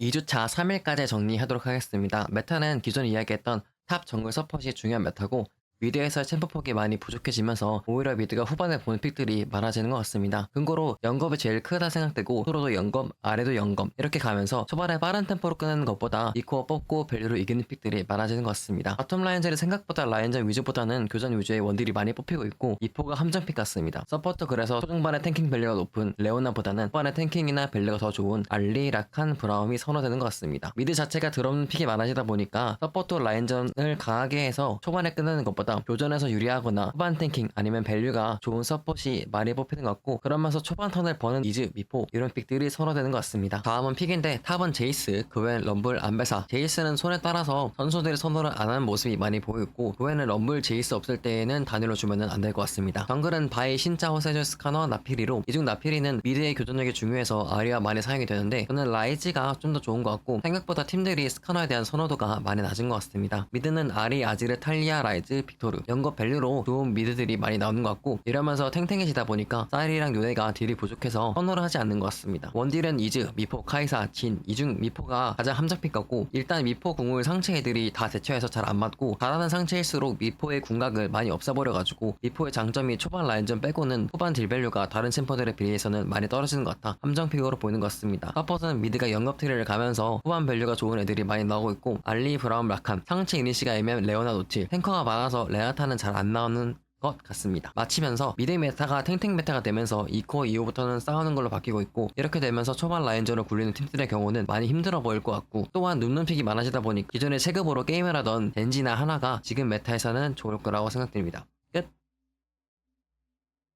2주차 3일까지 정리하도록 하겠습니다. 메타는 기존 이야기했던 탑 정글 서폿이 중요한 메타고 미드에서 챔프 폭이 많이 부족해지면서 오히려 미드가 후반에 보는 픽들이 많아지는 것 같습니다. 근거로 연겁이 제일 크다 생각되고 서로도 연검, 아래도 연검 이렇게 가면서 초반에 빠른 템포로 끄는 것보다 이코어 뽑고 밸류로 이기는 픽들이 많아지는 것 같습니다. 바텀 라인전이 생각보다 라인전 위주보다는 교전 위주의 원딜이 많이 뽑히고 있고 이포가 함정 픽 같습니다. 서포터 그래서 초중반에 탱킹 밸류가 높은 레오나보다는 후반에 탱킹이나 밸류가 더 좋은 알리, 라칸, 브라움이 선호되는 것 같습니다. 미드 자체가 들어오는 픽이 많아지다 보니까 서포트 라인전을 강하게 해서 초반에 끝내는 것보다 교전에서 유리하거나 후반 탱킹 아니면 밸류가 좋은 서폿이 많이 뽑히는 것 같고 그러면서 초반 턴을 버는 이즈, 미포 이런 픽들이 선호되는 것 같습니다. 다음은 픽인데 탑은 제이스, 그 외엔 럼블, 안배사 제이스는 손에 따라서 선수들이 선호를 안 하는 모습이 많이 보였고 그 외에는 럼블, 제이스 없을 때에는 단일로 주면은 안 될 것 같습니다. 정글은 바이, 신짜오, 세저, 스카너, 나피리로 이중 나피리는 미드의 교전력이 중요해서 아리와 많이 사용이 되는데 저는 라이즈가 좀 더 좋은 것 같고 생각보다 팀들이 스카너에 대한 선호도가 많이 낮은 것 같습니다. 미드는 아리, 아지르, 탈리아, 라이즈, 빅토르 연거 밸류로 좋은 미드들이 많이 나오는 것 같고 이러면서 탱탱해지다 보니까 쌀이랑 요네가 딜이 부족해서 선호를 하지 않는 것 같습니다. 원딜은 이즈, 미포, 카이사, 진 이중 미포가 가장 함정픽 같고 일단 미포 궁을 상체 애들이 다 대처해서 잘 안 맞고 잘하는 상체일수록 미포의 궁각을 많이 없애버려가지고 미포의 장점이 초반 라인전 빼고는 후반 딜 밸류가 다른 챔퍼들에 비해서는 많이 떨어지는 것 같아 함정픽으로 보이는 것 같습니다. 서폿은 미드가 연겁 트리를 가면서 후반 밸류가 좋은 애들이 많이 나오고 있고 알리, 브라운, 라칸 상체 이니시가 애매한 레오나 노틸 탱커가 많아서 레나타는 잘 안 나오는 것 같습니다. 마치면서 미드 메타가 탱탱 메타가 되면서 2코어 이후부터는 싸우는 걸로 바뀌고 있고 이렇게 되면서 초반 라인전을 굴리는 팀들의 경우는 많이 힘들어 보일 것 같고 또한 눕는 픽이 많아지다 보니 기존에 체급으로 게임을 하던 덴지나 하나가 지금 메타에서는 좋을 거라고 생각됩니다.